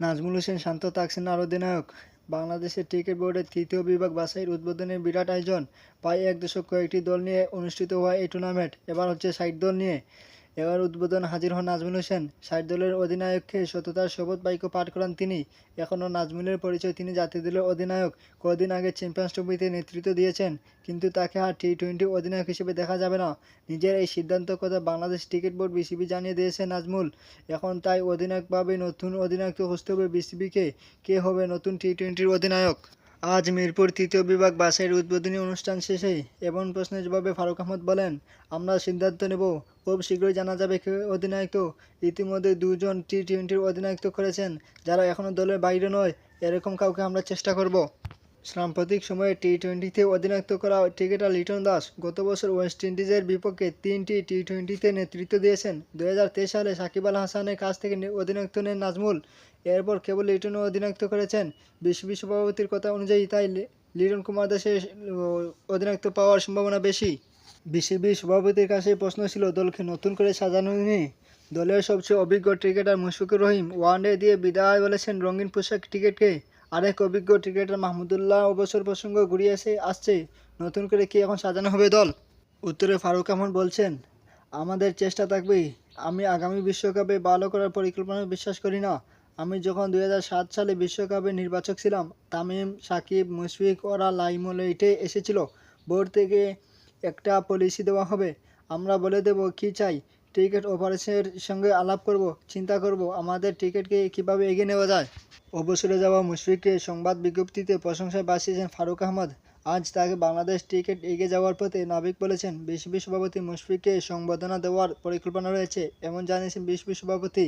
নাজমুল হোসেন, শান্ত থাকছেন আর অধিনায়ক। বাংলাদেশের ক্রিকেট বোর্ডের তৃতীয় বিভাগ বাছাইয়ের উদ্বোধনের বিরাট আয়োজন। প্রায় এক দশক কয়েকটি দল নিয়ে অনুষ্ঠিত হওয়া এই টুর্নামেন্ট এবার হচ্ছে ষাট দল নিয়ে। এবার উদ্বোধন হাজির হন নাজমুল হোসেন। ষাট দলের অধিনায়ককে সততার শপথ বাক্য পাঠ করান তিনি। এখনও নাজমুলের পরিচয় তিনি জাতীয় দলের অধিনায়ক। কদিন আগে চ্যাম্পিয়ন্স ট্রফিতে নেতৃত্ব দিয়েছেন, কিন্তু তাকে আর টি টোয়েন্টি অধিনায়ক হিসেবে দেখা যাবে না। নিজের এই সিদ্ধান্ত কথা বাংলাদেশ ক্রিকেট বোর্ড বিসিবি জানিয়ে দিয়েছে নাজমুল। এখন তাই অধিনায়কভাবে নতুন অধিনায়ক খুঁজতে হবে বিসিবিকে। কে হবে নতুন টি টোয়েন্টির অধিনায়ক? আজ মিরপুর তৃতীয় বিভাগ বাসের উদ্বোধনী অনুষ্ঠান শেষে এমন প্রশ্নের জবাবে ফারুক আহমদ বলেন, আমরা সিদ্ধান্ত নেব। খুব শীঘ্রই জানা যাবে কে অধিনায়ক। ইতিমধ্যে দুজন টি টোয়েন্টির অধিনায়কত্ব করেছেন, যারা এখনও দলের বাইরে নয়। এরকম কাউকে আমরা চেষ্টা করব। সাম্প্রতিক সময়ে টি টোয়েন্টিতে অধিনায়ত্ব করা ক্রিকেটার লিটন দাস গত বছর ওয়েস্ট ইন্ডিজের বিপক্ষে তিনটি টি টোয়েন্টিতে নেতৃত্ব দিয়েছেন। দু হাজার তেইশ সালে সাকিব আল হাসানের কাছ থেকে অধিনায়ত্ব নেন নাজমুল। এরপর কেবল লিটনও অধিনায়ত্ব করেছেন। বিসিবি সভাপতির কথা অনুযায়ী তাই লিটন কুমার দাসের অধিনায়ত্ব পাওয়ার সম্ভাবনা বেশি। বিসিবি সভাপতির কাছে প্রশ্ন ছিল, দলকে নতুন করে সাজানো নিয়ে দলের সবচেয়ে অভিজ্ঞ ক্রিকেটার মুশফিকুর রহিম ওয়ানডে দিয়ে বিদায় বলেছেন রঙিন পোশাক ক্রিকেটকে। আরেক অভিজ্ঞ ক্রিকেটার মাহমুদুল্লাহ অবসর প্রসঙ্গ ঘুরিয়ে এসে আসছে। নতুন করে কি এখন সাজানো হবে দল? উত্তরে ফারুক আহমদ বলছেন, আমাদের চেষ্টা থাকবে। আমি আগামী বিশ্বকাপে ভালো করার পরিকল্পনা বিশ্বাস করি না। আমি যখন দু হাজার সাত সালে বিশ্বকাপে নির্বাচক ছিলাম, তামিম, সাকিব, মুশফিক ওরা লাইমলাইটে এসেছিল। বোর্ড থেকে একটা পলিসি দেওয়া হবে। আমরা বলে দেব কি চাই। টিকিট অপারেশনের সঙ্গে আলাপ করব, চিন্তা করব, আমাদের টিকিটকে কীভাবে এগিয়ে নেওয়া যায়? অবসরে যাওয়া মুশফিককে সংবাদ বিজ্ঞপ্তিতে প্রশংসায় বাসিয়েছেন ফারুক আহমদ। আজ তাকে বাংলাদেশ টিকিট এগিয়ে যাওয়ার পথে নাবিক বলেছেন বিসিবি সভাপতি মুশফিককে সংবর্ধনা দেওয়ার পরিকল্পনা রয়েছে। এমন জানিয়েছেন বিসিবি সভাপতি।